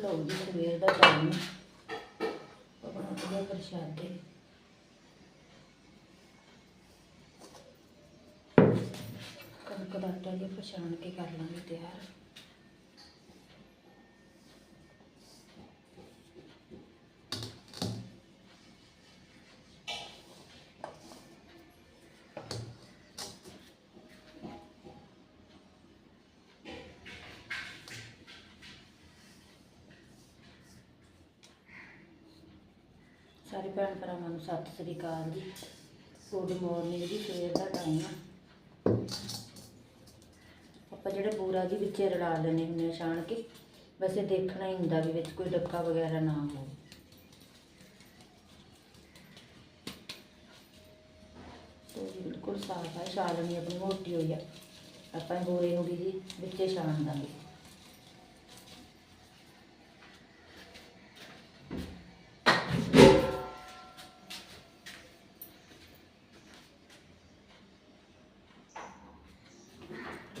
ਲਓ ਜੀ, ਸਵੇਰ ਦਾ ਟਾਈਮ ਆਪਣਾ ਵਧੀਆ ਪ੍ਰਸ਼ਾਦੇ ਕਣਕ ਦਾ ਆਟਾ ਜਿਹਾ ਪਛਾਣ ਕੇ ਕਰ ਲਾਂਗੇ ਤਿਆਰ। ਸਾਰੇ ਭੈਣ ਭਰਾਵਾਂ ਨੂੰ ਸਤਿ ਸ੍ਰੀ ਅਕਾਲ ਜੀ। ਗੁੱਡ ਮਾਰਨਿੰਗ ਜੀ, ਸਵੇਰ ਦਾ ਟਾਈਮ ਆ। ਆਪਾਂ ਜਿਹੜੇ ਬੂਰਾ ਜੀ ਵਿੱਚ ਰਲਾ ਲੈਣੇ ਹੁੰਦੇ ਆ ਛਾਣ ਕੇ, ਵੈਸੇ ਦੇਖਣਾ ਹੀ ਹੁੰਦਾ ਵੀ ਵਿੱਚ ਕੋਈ ਡੱਕਾ ਵਗੈਰਾ ਨਾ ਹੋਵੇ। ਤੋ ਬਿਲਕੁਲ ਸਾਫ਼ ਹੈ ਛਾਲਣੀ ਆਪਣੀ ਮੋਟੀ ਹੋਈ ਆ। ਆਪਾਂ ਬੋਰੇ ਨੂੰ ਵੀ ਜੀ, ਵਿੱਚੇ ਛਾਣ ਦਾਂਗੇ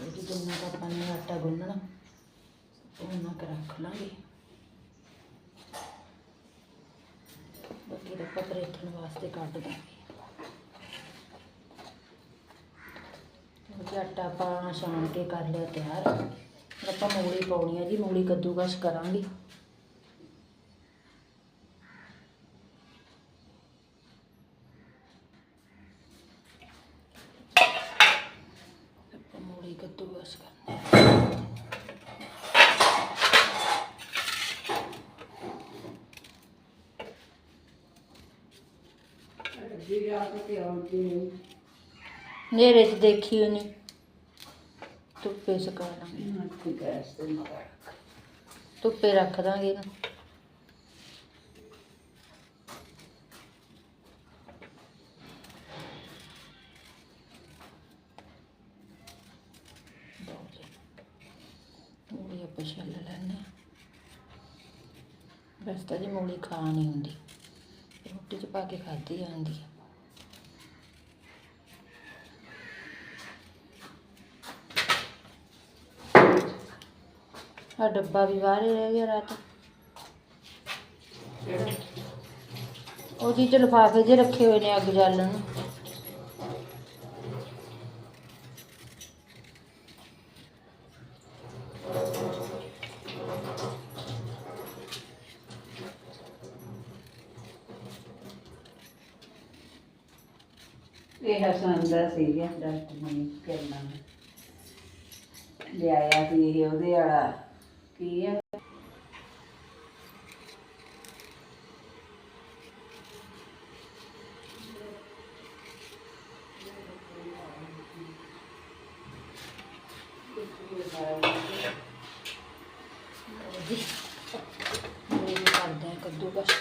ਇਹ ਜਿੰਨਾ ਕੁ ਆਪਾਂ ਨੇ ਆਟਾ ਗੁੰਨਣਾ ਉਹਨਾਂ ਕੁ ਰੱਖ ਲਾਂਗੇ ਬਾਕੀ ਦਾ ਆਪਾਂ ਪਰੇਠਣ ਵਾਸਤੇ ਕੱਢ ਦਾਂਗੇ ਕਿਉਂਕਿ ਆਟਾ ਆਪਾਂ ਛਾਣ ਕੇ ਕਰ ਲਿਆ ਤਿਆਰ। ਆਪਾਂ ਮੂਲੀ ਪਾਉਣੀ ਆ ਜੀ, ਮੂਲੀ ਕੱਦੂਕਸ਼ ਕਰਾਂਗੇ ਆਪਾਂ ਮੂਲੀ ਕੱਦੂਕਸ਼ ਕਰਨੀ ਨੇਰੇ 'ਚ ਦੇਖੀ ਉਹਨੇ। ਧੁੱਪੇ ਸੁਕਾ ਲਾਂਗੇ ਧੁੱਪੇ ਰੱਖ ਦਾਂਗੇ ਇਹਨੂੰ। ਮੂਲੀ ਆਪਾਂ ਛਿੱਲ ਲੈਣੇ ਬਸ ਤਾਂ ਜੀ ਮੂਲੀ ਖਾ ਨਹੀਂ ਹੁੰਦੀ। ਰੋਟੀ 'ਚ ਪਾ ਕੇ ਖਾਧੀ ਜਾਂਦੀ ਹੈ ਆ ਡੱਬਾ ਵੀ ਬਾਹਰ ਹੀ ਰਹਿ ਗਿਆ ਰਾਤ। ਉਹ ਜੀ ਚ ਲਿਫਾਫੇ ਜੇ ਰੱਖੇ ਹੋਏ ਨੇ ਅੱਗ ਜਾਲਣ। ਨੂੰ ਇਹ ਹਸਨ ਸੀਗਾ, ਡਾਕਟਰ ਨੇ ਕਰਨਾ ਲਿਆਇਆ ਸੀ ਇਹ ਉਹਦੇ ਵਾਲਾ। ਕੀ ਆ ਜੀ ਮੂਲੀ ਨੂੰ ਕਰਦੇ ਆ ਕੱਦੂਕਸ਼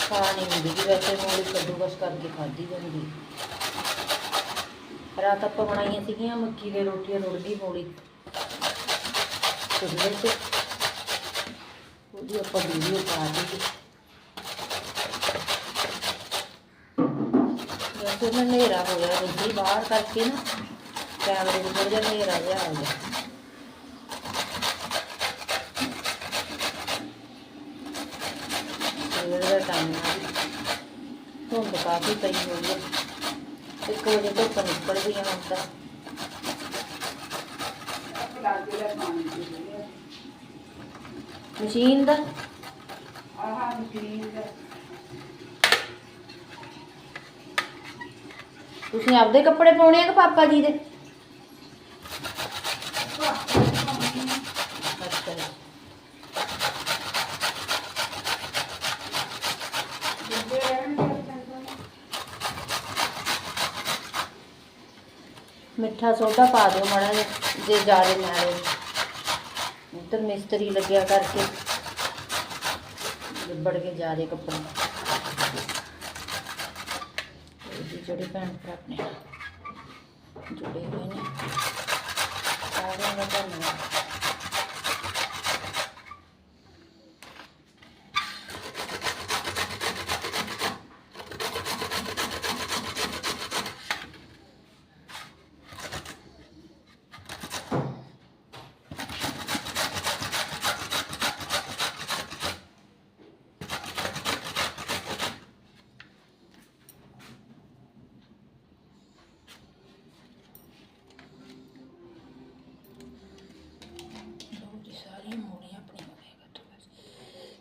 ਖਾ ਨਹੀਂ ਹੁੰਦੀ ਜੀ ਵੈਸੇ ਮੂਲੀ ਕੱਦੂਕਸ਼ ਕਰਕੇ ਖਾਧੀ ਜਾਂਦੀ ਰਾਤ ਆਪਾਂ ਬਣਾਈਆਂ ਸੀਗੀਆਂ, ਮੱਕੀ ਦੀਆਂ ਰੋਟੀਆਂ, ਰੁੜ ਗਈ ਮੂਲੀ ਚੁੱਲ੍ਹੇ 'ਤੇ ਉਹਦੀ ਆਪਾਂ ਵੀਡੀਓ ਪਾ ਦਿੱਤੀ। ਵੈਸੇ ਨਾ ਹਨੇਰਾ ਹੋ ਗਿਆ ਰੋਟੀ ਬਾਹਰ ਕਰਕੇ ਨਾ ਕੈਮਰੇ ਨੂੰ ਥੋੜ੍ਹਾ ਜਿਹਾ ਹਨੇਰਾ ਜਿਹਾ ਆ ਗਿਆ। ਸਵੇਰ ਦਾ ਟਾਈਮ ਹੈ ਧੁੰਦ ਕਾਫੀ ਪਈ ਹੋਈ ਹੈ ਇੱਕ ਵਜੇ ਧੁੱਪ ਨਿਕਲ ਗਈ ਹੁਣ ਤਾਂ। ਮਸ਼ੀਨ ਦਾ ਆਹ ਮਸ਼ੀਨ ਦਾ? ਤੁਸੀਂ ਆਪਦੇ ਕੱਪੜੇ ਪਾਉਣੇ ਆ ਕਿ ਪਾਪਾ ਜੀ ਦੇ ਅੱਛਾ ਜੀ। ਮਿੱਠਾ ਸੋਡਾ ਪਾ ਦਿਓ ਮਾੜਾ ਜਿਹਾ, ਜੇ ਜ਼ਿਆਦਾ ਮਾਰੇ ਉੱਧਰ ਮਿਸਤਰੀ ਲੱਗਿਆ ਕਰਕੇ ਲਿਬੜ ਕੇ ਜ਼ਿਆਦਾ ਕੱਪੜੇ। ਇਹ ਜਿਹੜੇ ਭੈਣ ਭਰਾ ਆਪਣੇ ਜੁੜੇ ਹੋਏ ਨੇ, ਸਾਰਿਆਂ ਦਾ ਧੰਨਵਾਦ।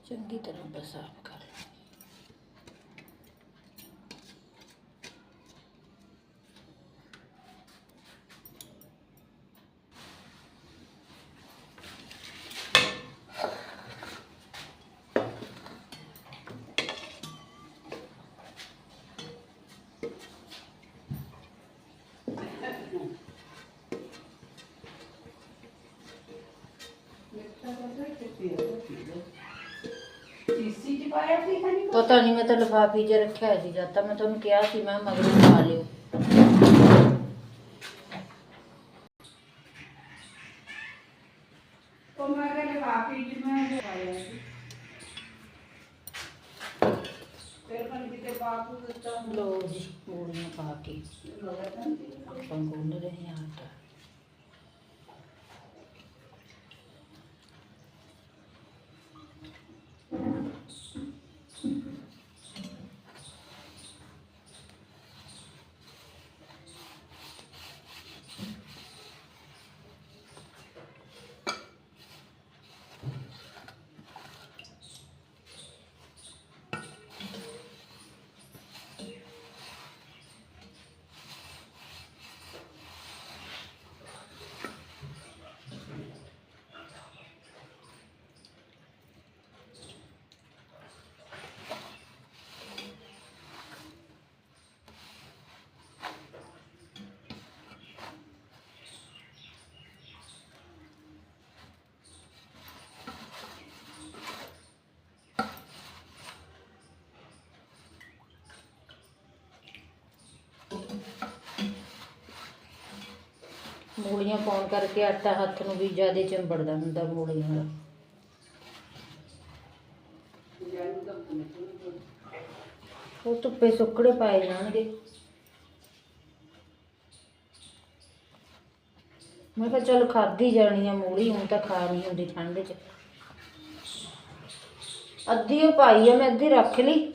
ਚੰਗੀ ਤਰ੍ਹਾਂ ਬਸ ਸਾਫ਼ ਕਰ ਲਓ ਸੀਸੀ ਚ ਪਾਇਆ ਸੀ ਖਾਣੀ ਪਤਾ ਨਹੀਂ ਮੈਂ ਤਾਂ ਲਿਫਾਫੇ 'ਚ ਰੱਖਿਆ ਸੀ ਜਦ ਤਾਂ ਮੈਂ ਤੁਹਾਨੂੰ ਕਿਹਾ ਸੀ ਮੈਂ ਕਿਹਾ ਮਗਰੋਂ ਪਾ ਲਿਓ। ਉਹ ਮੈਂ ਕਹਿੰਦਾ ਕਾਫੀ ਚ ਮੈਂ ਪਾਇਆ ਸੀ। ਫਿਰ ਮਨ ਕਿਤੇ ਬਾਪੂ ਦਿੱਤਾ। ਲੋ ਜੀ ਮੂਲੀਆਂ ਪਾ ਕੇ। ਆਪਾਂ ਗੁੰਨ ਰਹੇ ਹਾਂ ਆਟਾ। ਮੂਲੀਆਂ ਪਾਉਣ ਕਰਕੇ ਆਟਾ ਹੱਥ ਨੂੰ ਵੀ ਜ਼ਿਆਦਾ ਚੰਬੜਦਾ ਹੁੰਦਾ ਮੂਲੀਆਂ ਦਾ। ਉਹ ਧੁੱਪੇ ਸੁੱਕੜੇ ਪਾਏ ਜਾਣਗੇ। ਮੈਂ ਕਿਹਾ ਚਲ ਖਾਦੀ ਜਾਣੀ ਆ ਮੂਲੀ ਹੁਣ ਤਾਂ ਖਾ ਨਹੀਂ ਹੁੰਦੀ ਠੰਡ 'ਚ। ਅੱਧੀ ਉਹ ਪਾਈ ਆ, ਮੈਂ ਅੱਧੀ ਰੱਖ ਲਈ।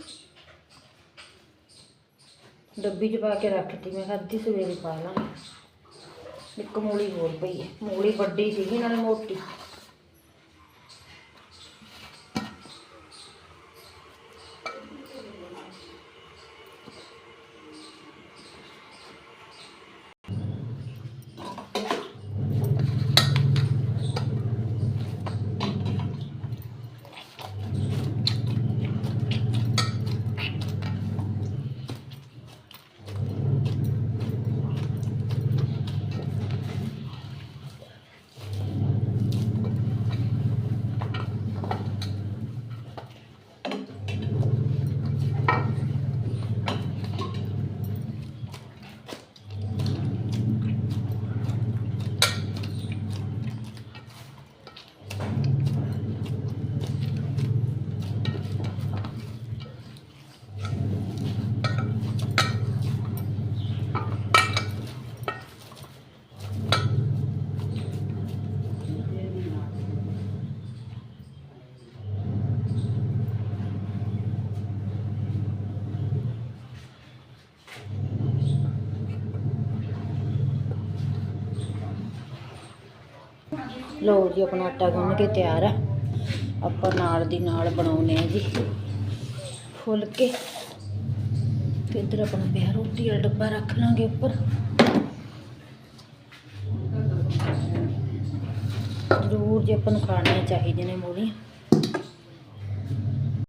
ਡੱਬੀ 'ਚ ਪਾ ਕੇ ਰੱਖਤੀ, ਮੈਂ ਕਿਹਾ ਅੱਧੀ ਸਵੇਰੇ ਪਾ ਲਾਂਗੇ ਇੱਕ ਮੂਲੀ ਹੋਰ ਪਈ ਹੈ। ਮੂਲੀ ਵੱਡੀ ਸੀਗੀ ਨਾਲੇ ਮੋਟੀ। ਲਓ ਜੀ, ਆਪਣਾ ਆਟਾ ਗੁੰਨ ਕੇ ਤਿਆਰ ਆ। ਆਪਾਂ ਨਾਲ ਦੀ ਨਾਲ ਬਣਾਉਨੇ ਆ ਜੀ ਫੁਲਕੇ। ਤੇ ਇੱਧਰ ਆਪਣਾ ਪਿਆ ਰੋਟੀ ਵਾਲਾ ਡੱਬਾ ਰੱਖ ਲਾਂਗੇ ਉੱਪਰ। ਜ਼ਰੂਰ ਜੇ, ਆਪਾਂ ਨੂੰ ਖਾਣੀਆਂ ਚਾਹੀਦੀਆਂ ਨੇ ਮੂਲੀਆਂ।